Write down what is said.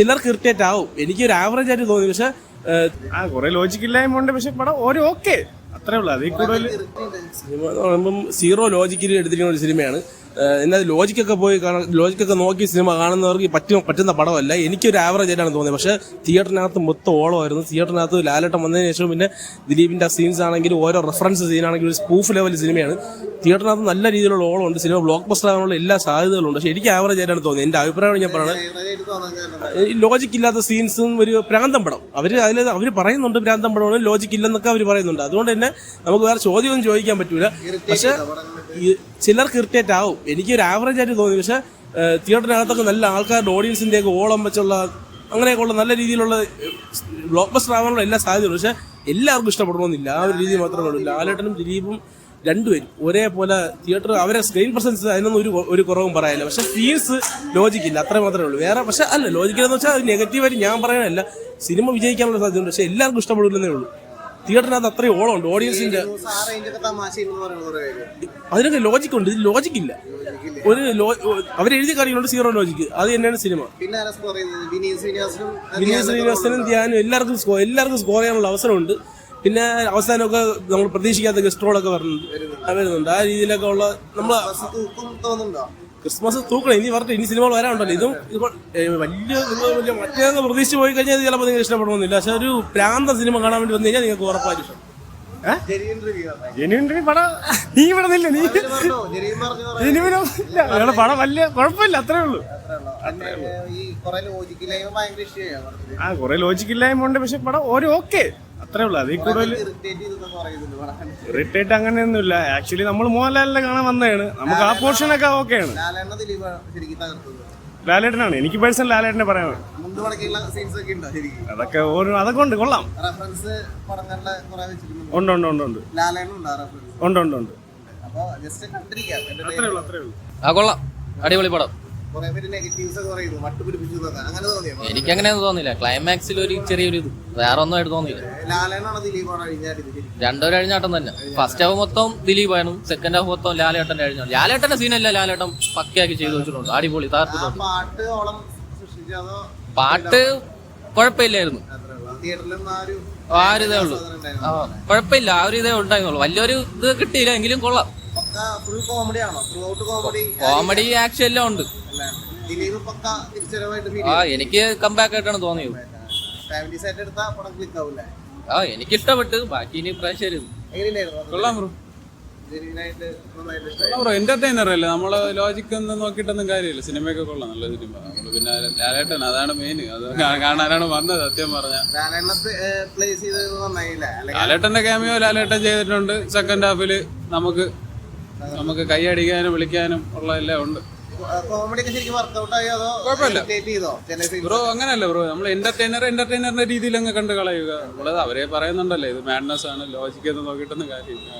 ചിലർക്ക് ഇറിറ്റേറ്റ് ആവും. എനിക്ക് ഒരു ആവറേജ് ആയിട്ട് തോന്നി. പക്ഷെ ആ കുറെ ലോജിക് ഇല്ലായ്മ ഉണ്ട്. പക്ഷെ പടം ഒരു ഓക്കെ അത്രേ ഉള്ളൂ. അതിൽ കൂടുതൽ സിനിമ എന്ന് പറയുമ്പം സീറോ ലോജിക്കിൽ എടുത്തിരിക്കുന്ന ഒരു സിനിമയാണ്. എന്നാൽ ലോജിക്കൊക്കെ പോയി കാണാൻ ലോജിക്കൊക്കെ നോക്കി സിനിമ കാണുന്നവർക്ക് പറ്റും പറ്റുന്ന പടമല്ല. എനിക്കൊരു ആവറേജ് ആയിട്ടാണ് തോന്നിയത്. പക്ഷേ തിയേറ്ററിനകത്ത് മൊത്തം ഓളമായിരുന്നു. തിയേറ്ററിനകത്ത് ലാലേട്ടൻ വന്നതിന് ശേഷം പിന്നെ ദിലീപിന്റെ സീൻസ് ആണെങ്കിലും ഓരോ റെഫറൻസ് സീനാണെങ്കിലും ഒരു സ്പൂഫ് ലെവൽ സിനിമയാണ്. തിയേറ്ററിനകത്ത് നല്ല രീതിയിലുള്ള ഓളമുണ്ട്. സിനിമ ബ്ലോക്ക് ബസ്റ്റർ ആകാനുള്ള എല്ലാ സാധ്യതകളും ഉണ്ട് പക്ഷേ എനിക്ക് ആവറേജ് ആയിട്ടാണ് തോന്നിയത്. എന്റെ അഭിപ്രായമാണ് ഞാൻ പറയുന്നത് ലോജിക് ഇല്ലാത്ത സീൻസും ഒരു പ്രാന്തം പടം. അവർ അതിൽ അവർ പറയുന്നുണ്ട് പ്രാന്തം പടമാണ്. ലോജിക് ഇല്ലെന്നൊക്കെ അവർ പറയുന്നുണ്ട്. അതുകൊണ്ട് തന്നെ നമുക്ക് വേറെ ചോദ്യമൊന്നും ചോദിക്കാൻ പറ്റൂല. പക്ഷേ ചിലർക്ക് ഇറിറ്റേറ്റ് ആവും. എനിക്ക് ഒരു ആവറേജ് ആയിട്ട് തോന്നി. പക്ഷേ തിയേറ്ററിനകത്തൊക്കെ നല്ല ആൾക്കാരുടെ ഓഡിയൻസിന്റെ ഒക്കെ ഓളം വെച്ചുള്ള അങ്ങനെയൊക്കെ ഉള്ള നല്ല രീതിയിലുള്ള ബ്ലോക്ക് ബസ്റ്റർ ആവാനുള്ള എല്ലാ സാധ്യതയുള്ളൂ പക്ഷേ എല്ലാവർക്കും ഇഷ്ടപ്പെടണമെന്നില്ല. ആ ഒരു രീതി മാത്രമേ ഉള്ളൂ. ലാലേട്ടനും ദിലീപും രണ്ടുപേരും ഒരേപോലെ തിയേറ്റർ അവരെ സ്ക്രീൻ പ്രസൻസ് അതിനൊന്നും ഒരു ഒരു കുറവും പറയാനില്ല. പക്ഷേ ഫീസ് ലോജിക്കില്ല അത്ര മാത്രമേ ഉള്ളൂ. വേറെ പക്ഷേ അല്ല ലോജിക്കില്ലെന്ന് വെച്ചാൽ അത് നെഗറ്റീവായിട്ട് ഞാൻ പറയാനല്ല സിനിമ വിജയിക്കാനുള്ള സാധ്യതയുണ്ട്. പക്ഷേ എല്ലാവർക്കും ഇഷ്ടപ്പെടില്ലെന്നേ ഉള്ളൂ. തിയേറ്ററിനകത്ത് അത്രയും ഓളമുണ്ട്. ഓഡിയൻസിന്റെ അതിനൊക്കെ ലോജിക് ഉണ്ട്. ഇത് ലോജിക് ഇല്ല. ഒരു അവരെഴുതിയ കാര്യങ്ങളുണ്ട് സീറോ ലോജിക്ക് അത് തന്നെയാണ് സിനിമ വിനീത് ശ്രീനിവാസനും ധ്യാനും എല്ലാവർക്കും സ്കോർ എല്ലാവർക്കും സ്കോർ ചെയ്യാനുള്ള അവസരമുണ്ട്. പിന്നെ അവസാനമൊക്കെ നമ്മൾ പ്രതീക്ഷിക്കാത്ത ഗസ്റ്റുകളൊക്കെ വരുന്നുണ്ട് വരുന്നുണ്ട്. ആ രീതിയിലൊക്കെ ഉള്ള നമ്മൾ ക്രിസ്മസ് തൂക്കണം. ഇനി പറഞ്ഞിട്ട് ഇനി സിനിമകൾ വരാനുണ്ടല്ലോ. ഇതും വലിയ വലിയ മറ്റേ പ്രതീക്ഷിച്ച് പോയി കഴിഞ്ഞാൽ ഇത് ചിലപ്പോൾ നിങ്ങൾ ഇഷ്ടപ്പെടണമെന്നില്ല പക്ഷെ ഒരു പ്രാന്ത സിനിമ കാണാൻ വേണ്ടി വന്നു കഴിഞ്ഞാൽ നിങ്ങൾക്ക് ഉറപ്പായിട്ട് ഇഷ്ടം. ജെനുവിൻ പടം നീ ഇവിടെ നില്ല നീ പറഞ്ഞോ? ജെരീൻ പറഞ്ഞു ജെനുവിനോ? ഇല്ല ഞങ്ങളുടെ പടം വലിയ കുഴപ്പമില്ല അത്രേ ഉള്ളൂ. പിന്നെ ഈ കുറെ ലോജിക്കിലായ്മ ഭയങ്കര ഇഷ്ടമാണ് ആ കുറെ ലോജിക് ഇല്ലായ്മ ഉണ്ട് പക്ഷെ പടം ഒരു ഓക്കെ അത്രേ ഉള്ളൂ. അതിൽ കൂടുതൽ ഇറിറ്റേറ്റ് അങ്ങനെയൊന്നുമില്ല. ആക്ച്വലി നമ്മൾ മോഹൻലാലിനെ കാണാൻ വന്നതാണ്. നമുക്ക് ആ പോർഷനൊക്കെ ഓക്കെയാണ്. ലാലേട്ടനാണ്. എനിക്ക് പേഴ്സണൽ ലാലേട്ടനെ പറയാൻ അതൊക്കെ ഓരോ അതൊക്കെ ഉണ്ട്. കൊള്ളാം. ഉണ്ട് ഉണ്ട് ഉണ്ട് ഉണ്ട്. ഉണ്ടോ ഉണ്ട് ഉണ്ട് ആ കൊള്ളാം. അടിപൊളി പടം. പിടിപ്പിച്ചു അങ്ങനെ തോന്നില്ല. ക്ലൈമാക്സിൽ ഒരു ചെറിയൊരു ഇത് വേറെ ഒന്നും ആയിട്ട് തോന്നിയില്ല രണ്ടോ രണ്ടൊരു അഴിഞ്ഞാട്ടം തന്നെ. ഫസ്റ്റ് ഹാഫ് മൊത്തം ദിലീപാണ് സെക്കൻഡ് ഹാഫ് മൊത്തം ലാലേട്ടന്റെ അഴിഞ്ഞാട്ടം. ലാലേട്ടന്റെ സീനല്ല ലാലേട്ടൻ പക്കയാക്കി ചെയ്തു വെച്ചിട്ടുണ്ട്. അടിപൊളി താർത്തിട്ടുണ്ട് പാട്ട് കുഴപ്പമില്ലായിരുന്നു. ആ ഒരു ഇതേ ഉള്ളൂ. കുഴപ്പമില്ല. ആ ഒരു ഇതേ ഉണ്ടായിരുന്നുള്ളൂ. വലിയൊരു ഇത് കിട്ടിയില്ല. എങ്കിലും കൊള്ളാം. ഫുൾ കോമഡി ആണോ? Throughout comedy comedy action എല്ലാം ഉണ്ട്. ദിലീപ് പക്ക തിരിച്ചറിവായിട്ട് ആ എനിക്ക് കമ്പാക്ക് ആയിട്ടാണ് തോന്നിയത്. ഫാമിലി സെറ്റ് പടം ക്ലിക്ക് ആ എനിക്ക് ഇഷ്ടപ്പെട്ട്. ബാക്കി ഇനി പ്രാവശ്യം എങ്ങനെയുണ്ടായിരുന്നു കൊള്ളാം ബ്രോ. ബ്രോ. എന്റർടൈനർ അല്ലേ? നമ്മൾ ലോജിക് ഒന്നും നോക്കിയിട്ടൊന്നും കാര്യമില്ല. സിനിമയൊക്കെ കൊള്ളാം. നല്ല സിനിമ നമ്മൾ പിന്നെ ലാലേട്ടൻ അതാണ് മെയിൻ അത് കാണാനാണ് വന്നത് സത്യം പറഞ്ഞ. ലാലേട്ടന്റെ ക്യാമിയോ ലാലേട്ടൻ ചെയ്തിട്ടുണ്ട്. സെക്കൻഡ് ഹാഫിൽ നമുക്ക് നമുക്ക് കൈയടിക്കാനും വിളിക്കാനും ഉള്ള എല്ലാം ഉണ്ട്. ബ്രോ അങ്ങനല്ല ബ്രോ നമ്മൾ എന്റർടൈനർ എന്റർടൈനറിന്റെ രീതിയിൽ അങ്ങ് കണ്ടു കളയുക. നമ്മളത് അവരെ പറയുന്നുണ്ടല്ലോ ഇത് മാഡ്നസ് ആണ് ലോജിക് എന്ന് നോക്കിയിട്ടൊന്നും കാര്യമില്ല.